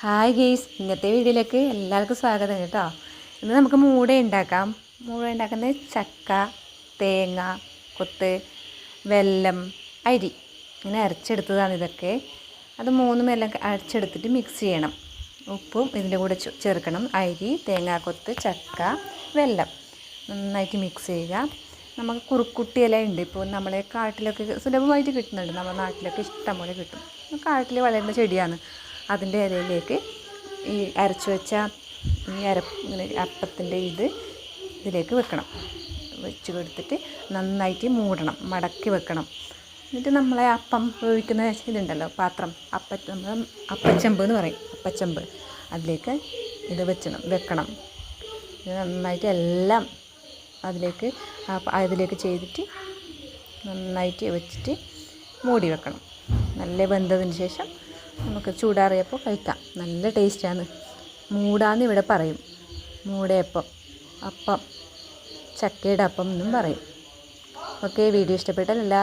Hi guys ഇന്നത്തെ വീഡിയോയിലേക്ക് എല്ലാവർക്കും സ്വാഗതം കേട്ടോ. ഇന്ന് നമുക്ക് മൂട ഉണ്ടാക്കാം. മൂട ഉണ്ടാക്കുന്നത് ചക്ക തേങ്ങ കൊത്ത് വെല്ലം അരി. ഇങ്ങനെ അരച്ചെടുത്തതാണ് ഇതൊക്കെ. അത് മൂന്നും എല്ലാം അരച്ചെടുത്തിട്ട് മിക്സ് ചെയ്യണം. ഉപ്പും ഇതിന്റെ കൂടെ ചേർക്കണം. അരി തേങ്ങാക്കൊത്ത് ചക്ക വെല്ലം. നന്നായിട്ട് മിക്സ് ചെയ്യുക. നമുക്ക് കുറുക്കുട്ടി ഇല ഉണ്ട്. ഇപ്പോൾ നമ്മളെ കാട്ടിലൊക്കെ സുലഭമായിട്ട് കിട്ടുന്നുണ്ട്. നമ്മുടെ നാട്ടിലൊക്കെ ഇഷ്ടംപോലെ കിട്ടും. കാട്ടിൽ വളരുന്ന ചെടിയാണ്. അതിന്റെ ഇലയിലേക്ക് ഈ അരച്ചു വെച്ച ഈ അര ഇങ്ങനെ അപ്പത്തിന്റെ ഇത് ഇതിലേക്ക് വെക്കണം. വെച്ച് കൊടുത്തിട്ട് നന്നായിട്ട് മൂടണം മടക്കി വെക്കണം. എന്നിട്ട് നമ്മളെ അപ്പം ഉപയോഗിക്കുന്ന ഇതുണ്ടല്ലോ പാത്രം. അപ്പ നമ്മൾ അപ്പച്ചെമ്പ് എന്ന് പറയും. അപ്പച്ചെമ്പ്. അതിലേക്ക് ഇത് വെച്ചണം വെക്കണം. നന്നായിട്ട് എല്ലാം അതിലേക്ക് അതിലേക്ക് ചെയ്തിട്ട് നന്നായിട്ട് വെച്ചിട്ട് മൂടി വെക്കണം. നല്ല വെന്തതിന് ശേഷം നമുക്ക് ചൂടാറിയപ്പോൾ കഴിക്കാം. നല്ല ടേസ്റ്റാണ്. മൂടാന്ന് ഇവിടെ പറയും. മൂടയപ്പം അപ്പം ചക്കയുടെ അപ്പം എന്നും പറയും. ഓക്കെ വീഡിയോ ഇഷ്ടപ്പെട്ടാൽ എല്ലാ